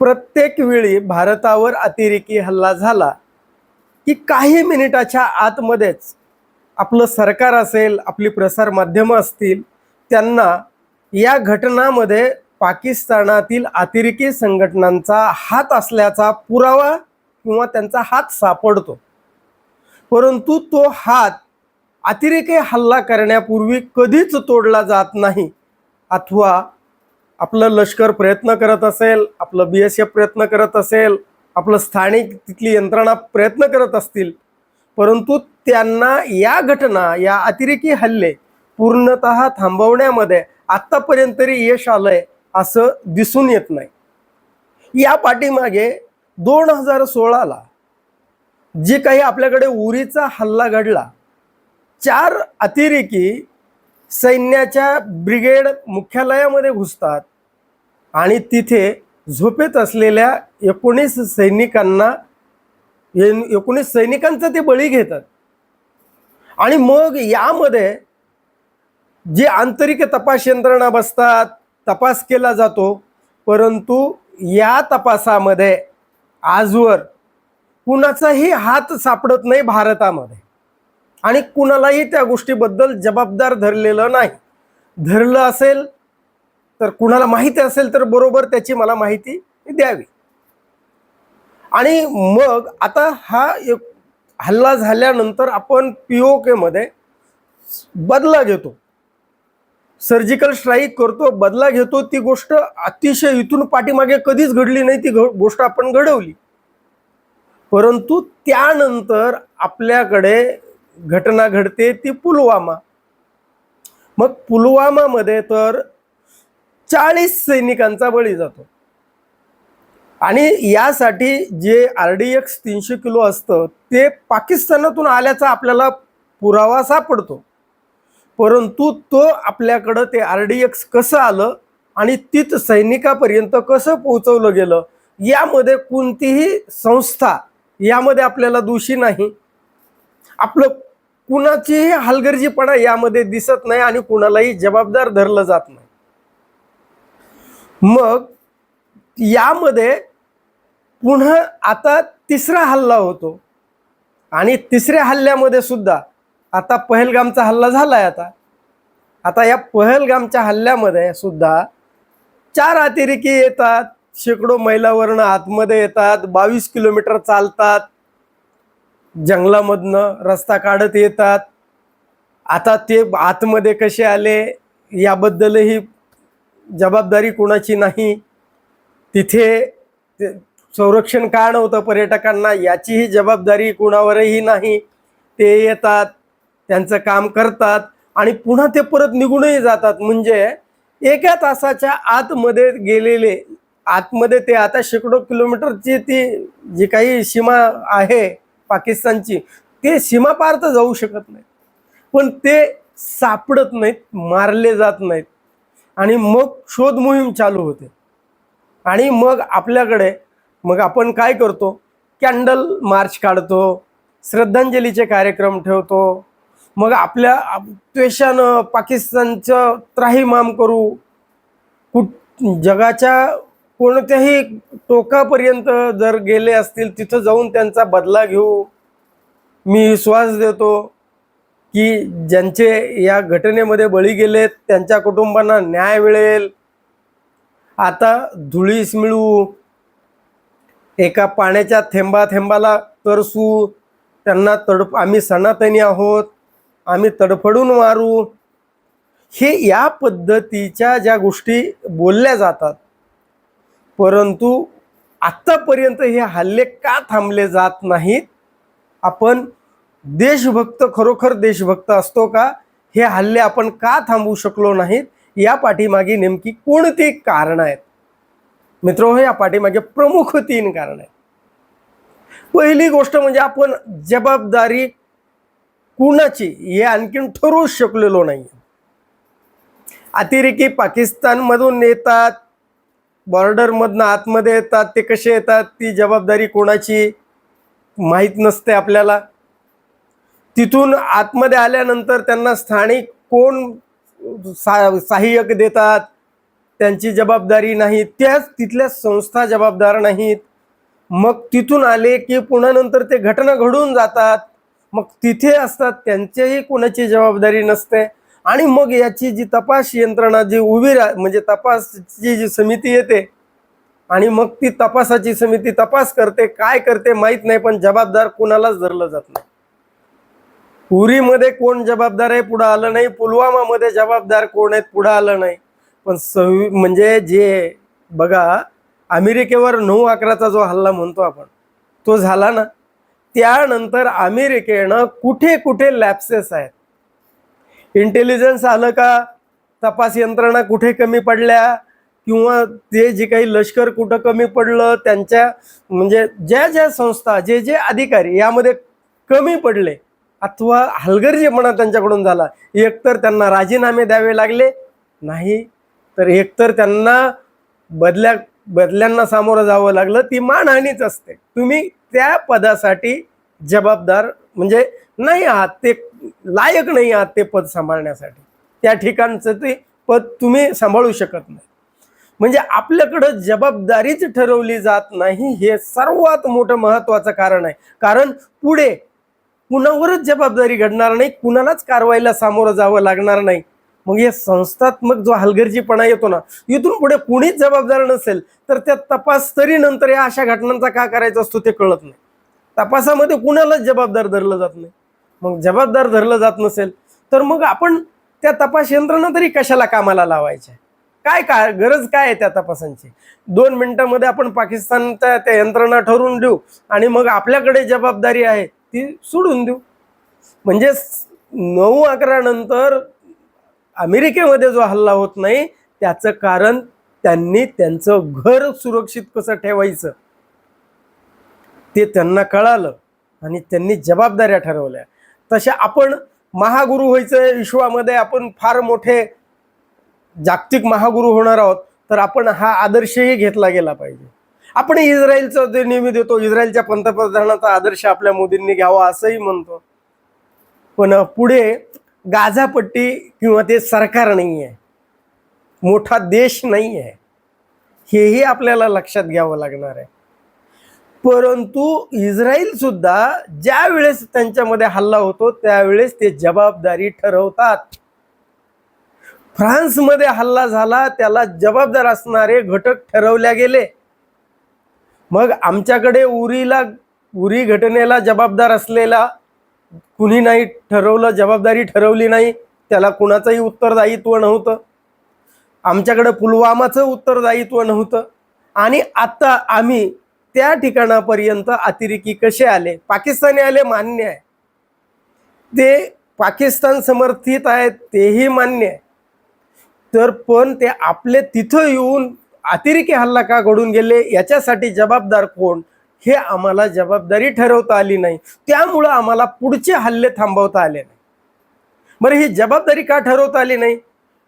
प्रत्येक वेळी भारतावर अतिरेकी हल्ला झाला की काही मिनिटाच्या आतमध्येच आपलं सरकार असेल आपली प्रसारमाध्यमं असतील त्यांना या घटनामध्ये पाकिस्तानातील अतिरेकी संघटनांचा हात असल्याचा पुरावा किंवा त्यांचा हात सापडतो. परंतु तो हात अतिरेकी हल्ला करण्यापूर्वी कधीच तोडला जात नाही. अथवा आपलं लष्कर प्रयत्न करत असेल आपलं बी एस एफ प्रयत्न करत असेल आपलं स्थानिक तिथली यंत्रणा प्रयत्न करत असतील परंतु त्यांना या घटना या अतिरेकी हल्ले पूर्णत थांबवण्यामध्ये आत्तापर्यंत तरी यश आलंय असं दिसून येत नाही. या पाठीमागे दोन हजार सोळाला जे काही आपल्याकडे उरीचा हल्ला घडला चार अतिरेकी सैन्याच्या ब्रिगेड मुख्यालयामध्ये घुसतात आणि तिथे झोपेत असलेल्या एकोणीस सैनिकांना एकोणीस सैनिकांचा ते बळी घेतात. आणि मग यामध्ये जे आंतरिक तपास यंत्रणा बसतात तपास केला जातो परंतु या तपासामध्ये आजवर कुणाचाही हात सापडत नाही भारतामध्ये. आणि कुणालाही त्या गोष्टीबद्दल जबाबदार धरलेलं नाही. धरलं असेल तर कुणाला माहिती असेल तर बरोबर त्याची मला माहिती द्यावी. आणि मग आता हा एक हल्ला झाल्यानंतर आपण पी ओ केमध्ये बदला घेतो. सर्जिकल स्ट्राईक करतो बदला घेतो ती गोष्ट अतिशय इथून पाठीमागे कधीच घडली नाही ती घ- गोष्ट आपण घडवली. परंतु त्यानंतर आपल्याकडे घटना घडते ती पुलवामा. मग पुलवामामध्ये तर चाळीस सैनिकांचा बळी जातो. आणि यासाठी जे आर डी एक्स तीनशे किलो असतं ते पाकिस्तानातून आल्याचा आपल्याला पुरावा सापडतो. परंतु तो आपल्याकडं ते आर डी एक्स कसं आलं आणि तिथ सैनिकापर्यंत कसं पोहोचवलं गेलं यामध्ये कोणतीही संस्था यामध्ये आपल्याला दोषी नाही. आपलं कुणाचीही हलगर्जीपणा यामध्ये दिसत नाही आणि कुणालाही जबाबदार धरलं जात नाही. मग यामध्ये पुन्हा आता तिसरा हल्ला होतो. आणि तिसऱ्या हल्ल्यामध्ये सुद्धा आता पहलगामचा हल्ला झालाय आता. आता या पहलगामच्या हल्ल्यामध्ये सुद्धा चार अतिरेकी येतात शेकडो मैलावरनं आतमध्ये येतात बावीस किलोमीटर चालतात. जंगलामधनं रस्ता काढत येतात. आता ते आतमध्ये कसे आले याबद्दलही जबाबदारी कोणाची नाही. तिथे ते संरक्षण का नव्हतं पर्यटकांना याचीही जबाबदारी कुणावरही नाही. ते येतात त्यांचं काम करतात आणि पुन्हा ते परत निघूनही जातात. म्हणजे एका तासाच्या आतमध्ये गेलेले आतमध्ये ते आता शेकडो किलोमीटरची ती जी काही सीमा आहे पाकिस्तानची ते सीमापार तर जाऊ शकत नाही पण ते सापडत नाहीत मारले जात नाहीत. आणि मग शोध मोहीम चालू होते. आणि मग आपल्याकडे मग आपण काय करतो? कॅन्डल मार्च काढतो श्रद्धांजलीचे कार्यक्रम ठेवतो. मग आपल्या त्वेषानं पाकिस्तानचं त्राहीमाम करू. कुठ जगाच्या कोणत्याही टोकापर्यंत जर गेले असतील तिथं जाऊन त्यांचा बदला घेऊ. मी विश्वास देतो की ज्यांचे या घटनेमध्ये बळी गेलेत त्यांच्या कुटुंबांना न्याय मिळेल. आता धुळीस मिळू. एका पाण्याच्या थेंबा थेंबाला तरसू. त्यांना तडप आम्ही सनातनी आहोत. आम्ही तडफडून मारू. हे या पद्धतीच्या ज्या गोष्टी बोलल्या जातात परंतु आत्तापर्यंत हे हल्ले का थांबले जात नाहीत? आपण देशभक्त खरोखर देशभक्त असतो का? हे हल्ले आपण का थांबवू शकलो नाहीत? या पाठीमागे नेमकी कोणती कारणं आहेत? मित्र हो, या पाठीमागे प्रमुख तीन कारण आहेत. पहिली गोष्ट म्हणजे आपण जबाबदारी कुणाची हे आणखीन ठरवू शकलेलो नाही अतिरेकी पाकिस्तानमधून येतात बॉर्डरमधनं आतमध्ये येतात ते कसे येतात ती जबाबदारी कोणाची माहीत नसते आपल्याला. तिथून आतमध्ये आल्यानंतर त्यांना स्थानिक कोण सा सहाय्यक देतात त्यांची जबाबदारी नाही त्याच तिथल्या संस्था जबाबदार नाहीत. मग तिथून आले की पुन्हा नंतर ते घटना घडून जातात. मग तिथे असतात त्यांच्याही कोणाची जबाबदारी नसते. आणि मग याची जी तपास यंत्रणा जी उभी राह म्हणजे तपासची जी समिती येते आणि मग ती तपासाची समिती तपास करते काय करते माहीत नाही पण जबाबदार कोणालाच धरलं जात नाही. उरीमध्ये कोण जबाबदार आहे पुढं आलं नाही. पुलवामामध्ये जबाबदार कोण आहेत पुढं आलं नाही. पण सव्वी म्हणजे जे बघा अमेरिकेवर नऊ अकराचा जो हल्ला म्हणतो आपण तो झाला ना? त्यानंतर अमेरिकेनं कुठे कुठे लॅप्सेस आहेत. इंटेलिजन्स आलं का तपास यंत्रणा कुठे कमी पडल्या? किंवा ते जे काही लष्कर कुठं कमी पडलं त्यांच्या म्हणजे ज्या ज्या संस्था जे जे अधिकारी यामध्ये कमी पडले अथवा हलगर्जीपणा त्यांच्याकडून झाला एकतर त्यांना राजीनामे द्यावे लागले नाही तर एकतर त्यांना बदल्या बदल्यांना सामोरं जावं लागलं ती मानहानीच असते. तुम्ही त्या पदासाठी जबाबदार म्हणजे नाही आहात ते लायक नाही आहात ते पद सांभाळण्यासाठी. त्या ठिकाणचं ते पद तुम्ही सांभाळू शकत नाही. म्हणजे आपल्याकडं जबाबदारीच ठरवली जात नाही हे सर्वात मोठं महत्वाचं कारण आहे. कारण पुढे कुणावरच जबाबदारी घडणार नाही कुणालाच कारवाईला सामोरं जावं लागणार नाही. मग हे संस्थात्मक जो हलगर्जीपणा येतो ना इथून पुढे कुणीच जबाबदार नसेल तर त्या तपास तरी नंतर या अशा घटनांचा का करायचा असतो ते कळत नाही. तपासामध्ये कुणालाच जबाबदार धरलं जात नाही. मग जबाबदार धरलं जात नसेल तर मग आपण त्या तपास यंत्रणा तरी कशाला कामाला लावायच्या काय काय गरज काय आहे त्या तपासांची? दोन मिनिटांमध्ये आपण पाकिस्तानच्या त्या यंत्रणा ठरवून देऊ आणि मग आपल्याकडे जबाबदारी आहे ती सोडून देऊ. म्हणजे नऊ अकरा नंतर अमेरिकेमध्ये जो हल्ला होत नाही त्याचं कारण त्यांनी त्यांचं घर सुरक्षित कसं ठेवायचं? ते त्यांना कळालं आणि त्यांनी जबाबदाऱ्या ठरवल्या. तशा आपण महागुरु व्हायचं विश्वामध्ये आपण फार मोठे जागतिक महागुरु होणार आहोत तर आपण हा आदर्शही घेतला गेला पाहिजे. आपण इस्रायलचा जे नेहमी देतो इस्रायलच्या पंतप्रधानाचा आदर्श आपल्या मोदींनी घ्यावा असंही म्हणतो. पण पुढे गाझापट्टी किंवा ते सरकार नाही आहे मोठा देश नाही आहे हेही आपल्याला लक्षात घ्यावं लागणार आहे. परंतु इस्रायल सुद्धा ज्या वेळेस त्यांच्यामध्ये हल्ला होतो त्यावेळेस ते जबाबदारी ठरवतात. फ्रान्समध्ये हल्ला झाला त्याला जबाबदार असणारे घटक ठरवल्या गेले. मग आमच्याकडे उरीला उरी घटनेला जबाबदार असलेला कुणी नाही ठरवलं जबाबदारी ठरवली नाही त्याला कुणाचंही उत्तरदायित्व नव्हतं. आमच्याकडं पुलवामाचं उत्तरदायित्व नव्हतं. आणि आता आम्ही त्या ठिकाणापर्यंत अतिरेकी कसे आले? पाकिस्तानी आले मान्य आहे. ते पाकिस्तान समर्थित आहेत तेही मान्य आहे. तर पण ते आपले तिथं येऊन अतिरेकी हल्ला का घडून गेले? याच्यासाठी जबाबदार कोण? हे आम्हाला जबाबदारी ठरवता आली नाही. त्यामुळं आम्हाला पुढचे हल्ले थांबवता आले नाही. बरं ही जबाबदारी का ठरवता आली नाही?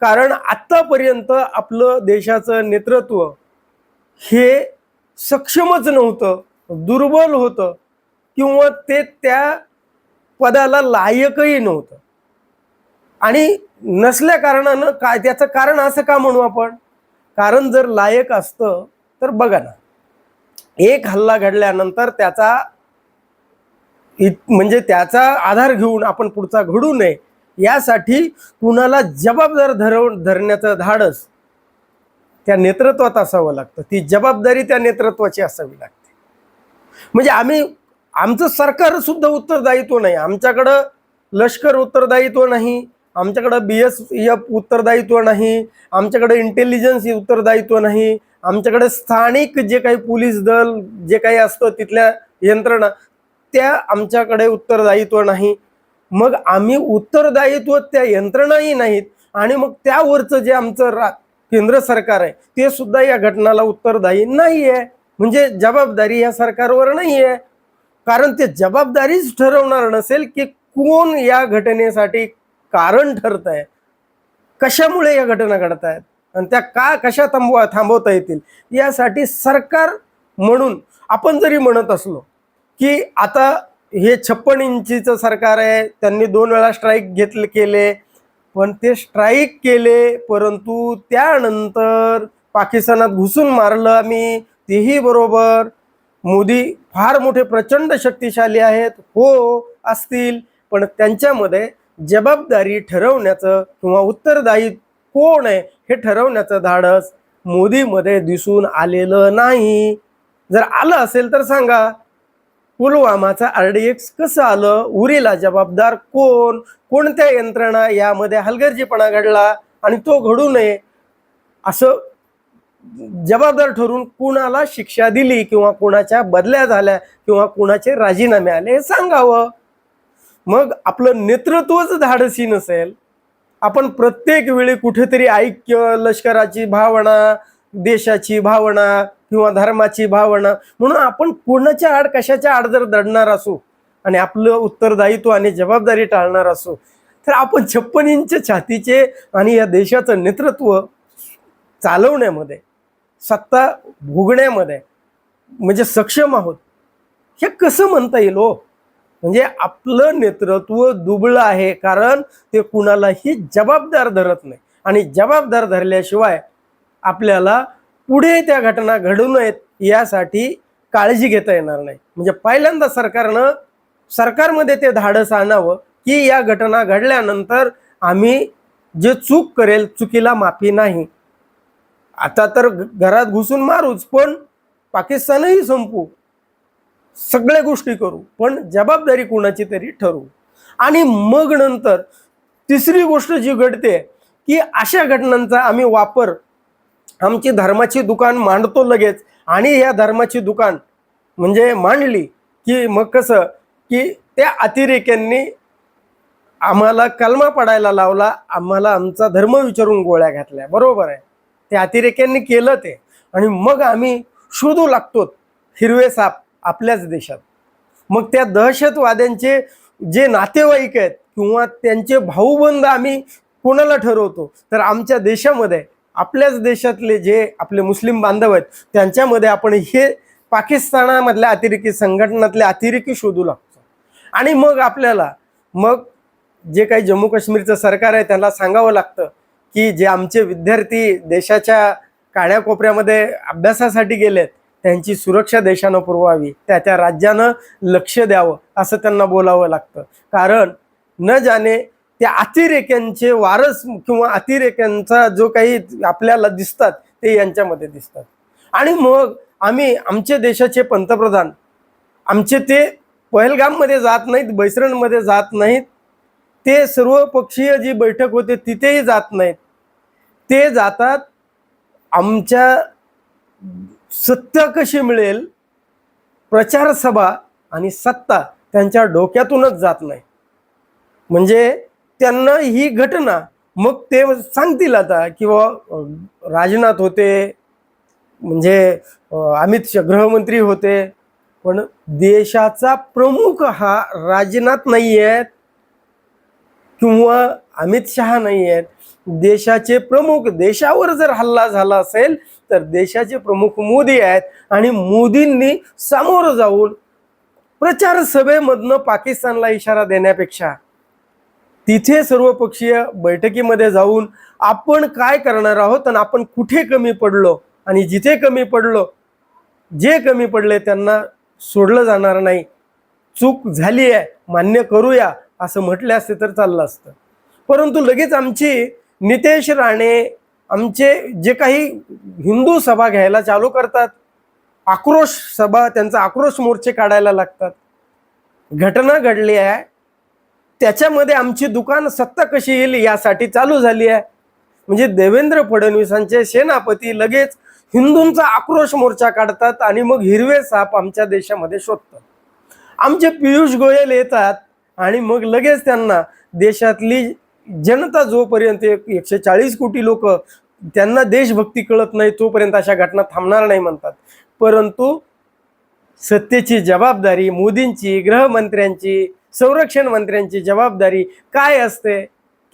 कारण आत्तापर्यंत आपलं देशाचं नेतृत्व हे सक्षमच नव्हतं दुर्बल होतं किंवा ते त्या पदाला लायकही नव्हतं. आणि नसल्या कारणानं काय त्याचं कारण असं का म्हणू आपण? कारण जर लायक असतं तर बघा ना. एक हल्ला घडल्यानंतर त्याचा म्हणजे त्याचा आधार घेऊन आपण पुढचा घडू नये यासाठी कुणाला जबाबदार धरव धरण्याचं धाडस त्या नेतृत्वात असावं लागतं. ती जबाबदारी त्या नेतृत्वाची असावी लागते. म्हणजे आम्ही आमचं सरकार सुद्धा उत्तरदायित्व नाही. आमच्याकडं लष्कर उत्तरदायित्व नाही. आमच्याकडं बी एस एफ उत्तरदायित्व नाही. आमच्याकडे इंटेलिजन्स उत्तरदायित्व नाही. आमच्याकडे स्थानिक जे काही पोलीस दल जे काही असतं तिथल्या यंत्रणा त्या आमच्याकडे उत्तरदायित्व नाही. मग आम्ही उत्तरदायित्व त्या यंत्रणाही नाहीत आणि मग त्यावरचं जे आमचं रा केंद्र सरकार आहे ते सुद्धा या घटनाला उत्तरदायी नाही आहे म्हणजे जबाबदारी या सरकारवर नाही आहे कारण ते जबाबदारीच ठरवणार नसेल की कोण या घटनेसाठी कारण ठरत आहे कशामुळे या घटना घडत आहेत आणि त्या का कशा थांबवा थांबवता येतील? यासाठी सरकार म्हणून आपण जरी म्हणत असलो की आता हे छप्पन इंचीचं सरकार आहे त्यांनी दोन वेळा स्ट्राईक घेतले केले. पण ते स्ट्राईक केले परंतु त्यानंतर पाकिस्तानात घुसून मारलं आम्ही. तेही बरोबर. मोदी फार मोठे प्रचंड शक्तिशाली आहेत. हो असतील. पण त्यांच्यामध्ये जबाबदारी ठरवण्याचं किंवा उत्तरदायी कोण आहे हे ठरवण्याचं धाडस मोदीमध्ये दिसून आलेलं नाही. जर आलं असेल तर सांगा. पुलवामाचा आर डी एक्स कसं आलं? उरीला जबाबदार कोण? कोणत्या यंत्रणा यामध्ये हलगर्जीपणा घडला आणि तो घडू नये? असं जबाबदार ठरून कुणाला शिक्षा दिली किंवा कुणाच्या बदल्या झाल्या किंवा कुणाचे राजीनामे आले हे सांगावं. मग आपलं नेतृत्वच धाडसी नसेल. आपण प्रत्येक वेळी कुठेतरी ऐक्य लष्कराची भावना देशाची भावना किंवा धर्माची भावना म्हणून आपण कोणाच्या आड कशाच्या आड जर दडणार असू आणि आपलं उत्तरदायित्व आणि जबाबदारी टाळणार असू तर आपण छप्पन इंच छातीचे आणि या देशाचं नेतृत्व चालवण्यामध्ये सत्ता भोगण्यामध्ये म्हणजे सक्षम आहोत. हे कसं म्हणता येईल हो? म्हणजे आपलं नेतृत्व दुबळं आहे कारण ते कुणालाही जबाबदार धरत नाही. आणि जबाबदार धरल्याशिवाय आपल्याला पुढे त्या घटना घडू नयेत यासाठी काळजी घेता येणार नाही. म्हणजे पहिल्यांदा सरकारनं सरकारमध्ये ते धाडस आणावं की या घटना घडल्यानंतर आम्ही जे चूक करेल चुकीला माफी नाही. आता तर घ- घरात घुसून मारूच पण पाकिस्तानही संपू. सगळ्या गोष्टी करू पण जबाबदारी कोणाची तरी ठरवू आणि मग नंतर तिसरी गोष्ट जी घडते की अशा घटनांचा आम्ही वापर आमची धर्माची दुकान मांडतो लगेच. आणि या धर्माची दुकान म्हणजे मांडली की मग कसं की त्या अतिरेक्यांनी आम्हाला कलमा पडायला लावला आम्हाला आमचा धर्म विचारून गोळ्या घातल्या. बरोबर आहे. त्या अतिरेक्यांनी केलं ते. आणि मग आम्ही शोधू लागतो हिरवे साप आपल्याच देशात. मग त्या दहशतवाद्यांचे जे नातेवाईक आहेत किंवा त्यांचे भाऊबंद आम्ही कोणाला ठरवतो? तर आमच्या देशामध्ये आपल्याच देशातले जे आपले मुस्लिम बांधव आहेत त्यांच्यामध्ये आपण हे पाकिस्तानामधल्या अतिरेकी संघटनातले अतिरेकी शोधू लागतो. आणि मग आपल्याला मग जे काही जम्मू काश्मीरचं सरकार आहे त्याला सांगावं लागतं की जे आमचे विद्यार्थी देशाच्या काड्याकोपऱ्यामध्ये अभ्यासासाठी गेलेत त्यांची सुरक्षा देशानं पुरवावी त्या त्या राज्यानं लक्ष द्यावं असं त्यांना बोलावं लागतं. कारण न जाणे त्या अतिरेक्यांचे वारस किंवा अतिरेक्यांचा जो काही आपल्याला दिसतात ते यांच्यामध्ये दिसतात. आणि मग आम्ही आमच्या देशाचे पंतप्रधान आमचे ते पहलगाममध्ये जात नाहीत बैसरणमध्ये जात नाहीत ते सर्वपक्षीय जी बैठक होते तिथेही जात नाहीत. ते जातात आमच्या सत्ता कशी मिळेल प्रचारसभा आणि सत्ता त्यांच्या डोक्यातूनच जात नाही. म्हणजे त्यांना ही घटना मग ते सांगतील आता किंवा अं, राजनाथ होते म्हणजे अमित शहा गृहमंत्री होते पण देशाचा प्रमुख हा राजनाथ नाही आहेत किंवा अमित शहा नाही आहेत देशाचे प्रमुख देशावर जर हल्ला झाला असेल तर देशाचे प्रमुख मोदी आहेत आणि मोदींनी सामोरं जाऊन प्रचार सभेमधनं पाकिस्तानला इशारा देण्यापेक्षा तिथे सर्वपक्षीय बैठकीमध्ये जाऊन आपण काय करणार आहोत आणि आपण कुठे कमी पडलो आणि जिथे कमी पडलो जे कमी पडले त्यांना सोडलं जाणार नाही. चूक झाली आहे मान्य करूया असं म्हटले असते तर चाललं असतं. परंतु लगेच आमची नितेश राणे आमचे जे काही हिंदू सभा घ्यायला चालू करतात आक्रोश सभा त्यांचा आक्रोश मोर्चे काढायला लागतात. घटना घडली आहे त्याच्यामध्ये आमची दुकान सत्ता कशी येईल यासाठी चालू झाली आहे. म्हणजे देवेंद्र फडणवीसांचे सेनापती लगेच हिंदूंचा आक्रोश मोर्चा काढतात आणि मग हिरवे साप आमच्या देशामध्ये शोधतात. आमचे पियुष गोयल येतात आणि मग लगेच त्यांना देशातली जनता जोपर्यंत एक- एकशे चाळीस कोटी लोक त्यांना देशभक्ती कळत नाही तोपर्यंत अशा घटना थांबणार नाही म्हणतात. परंतु सत्तेची जबाबदारी मोदींची गृहमंत्र्यांची संरक्षण मंत्र्यांची जबाबदारी काय असते?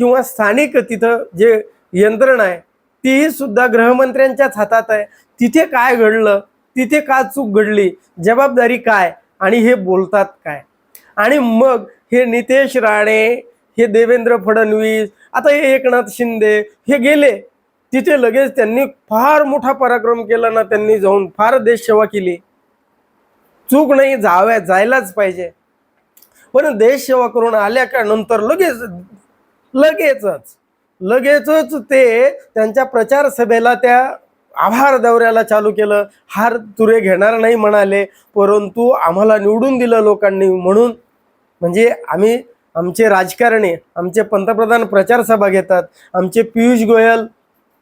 किंवा स्थानिक तिथं जे यंत्रणा आहे तीही सुद्धा गृहमंत्र्यांच्याच हातात आहे. तिथे काय घडलं? तिथे का चूक घडली? जबाबदारी काय? आणि हे बोलतात काय? आणि मग हे नितेश राणे हे देवेंद्र फडणवीस आता हे एकनाथ शिंदे हे गेले. तिथे लगेच त्यांनी फार मोठा पराक्रम केला ना त्यांनी जाऊन फार देश सेवा केली. चूक नाही जाव्या जायलाच पाहिजे. पण देश सेवा करून आल्या का नंतर लगेच लगेचच लगेचच ते त्यांच्या प्रचार सभेला त्या आभार दौऱ्याला चालू केलं. हार तुरे घेणार नाही म्हणाले परंतु आम्हाला निवडून दिलं लोकांनी म्हणून. म्हणजे आम्ही आमचे राजकारणी आमचे पंतप्रधान प्रचार सभा घेतात आमचे पियुष गोयल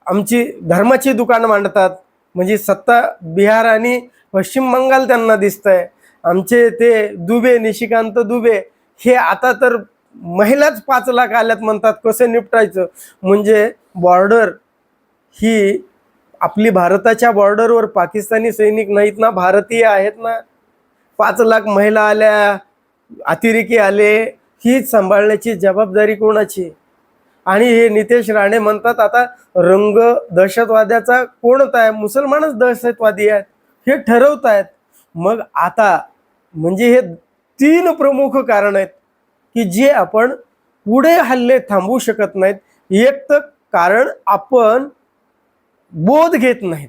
आमची धर्माची दुकानं मांडतात. म्हणजे सत्ता बिहार आणि पश्चिम बंगाल त्यांना दिसतंय. आमचे ते दुबे निशिकांत दुबे हे आता तर महिलाच पाच लाख आल्यात म्हणतात कसं निपटायचं? म्हणजे बॉर्डर ही आपली भारताच्या बॉर्डरवर पाकिस्तानी सैनिक नाहीत ना भारतीय आहेत ना. पाच लाख महिला आल्या अतिरेकी आले ही सांभाळण्याची जबाबदारी कोणाची? आणि हे नितेश राणे म्हणतात आता रंग दहशतवाद्याचा कोणता आहे मुसलमानच दहशतवादी आहेत. हे ठरवत आहेत मग आता म्हणजे हे तीन प्रमुख कारण आहेत की जे आपण पुढे हल्ले थांबवू शकत नाहीत. एक तर कारण आपण बोध घेत नाहीत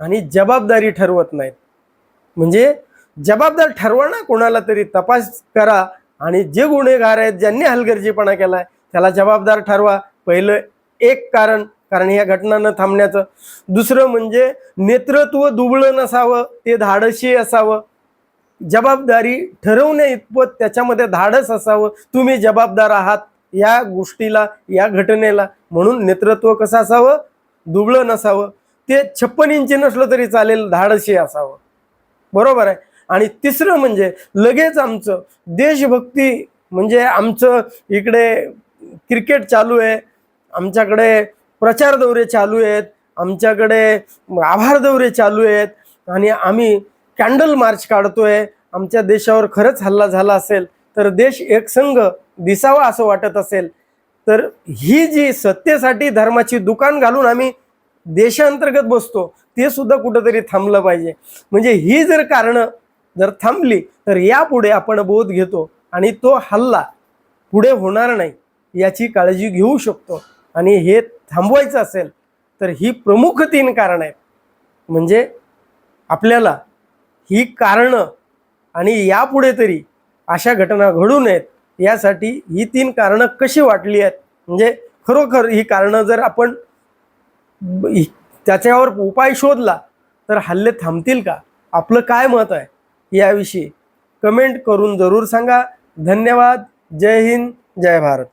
आणि जबाबदारी ठरवत नाहीत. म्हणजे जबाबदार ठरवा ना कोणाला तरी तपास करा आणि जे गुन्हेगार आहेत ज्यांनी हलगर्जीपणा केलाय त्याला जबाबदार ठरवा. पहिलं एक कारण कारण या घटना न थांबण्याचं दुसरं म्हणजे नेतृत्व दुबळं नसावं ते धाडशी असावं. जबाबदारी ठरवण्या इतपत त्याच्यामध्ये धाडस असावं. तुम्ही जबाबदार आहात या गोष्टीला या घटनेला. म्हणून नेतृत्व कसं असावं? दुबळं नसावं. ते छप्पन इंची नसलं तरी चालेल धाडशी असावं. बरोबर आहे? आणि तिसरं म्हणजे लगेच आमचं देशभक्ती म्हणजे आमचं इकडे क्रिकेट चालू आहे. आमच्याकडे प्रचार दौरे चालू आहेत आमच्याकडे आभार दौरे चालू आहेत आणि आम्ही कॅन्डल मार्च काढतोय. आमच्या देशावर खरंच हल्ला झाला असेल तर देश एकसंघ दिसावा असं वाटत असेल. तर ही जी सत्तेसाठी धर्माची दुकान घालून आम्ही देशांतर्गत बसतो ते सुद्धा कुठंतरी थांबलं पाहिजे. म्हणजे ही जर कारणं जर थांबली तर यापुढे आपण बोध घेतो आणि तो हल्ला पुढे होणार नाही याची काळजी घेऊ शकतो. आणि हे थांबवायचं असेल तर ही प्रमुख तीन कारणं आहेत. म्हणजे आपल्याला ही कारणं आणि यापुढे तरी अशा घटना घडू नयेत यासाठी ही तीन कारणं कशी वाटली आहेत? म्हणजे खरोखर ही कारणं जर आपण त्याच्यावर उपाय शोधला तर हल्ले थांबतील का? आपलं काय मत आहे? याविषयी कमेंट करून जरूर सांगा. धन्यवाद. जय हिंद. जय भारत.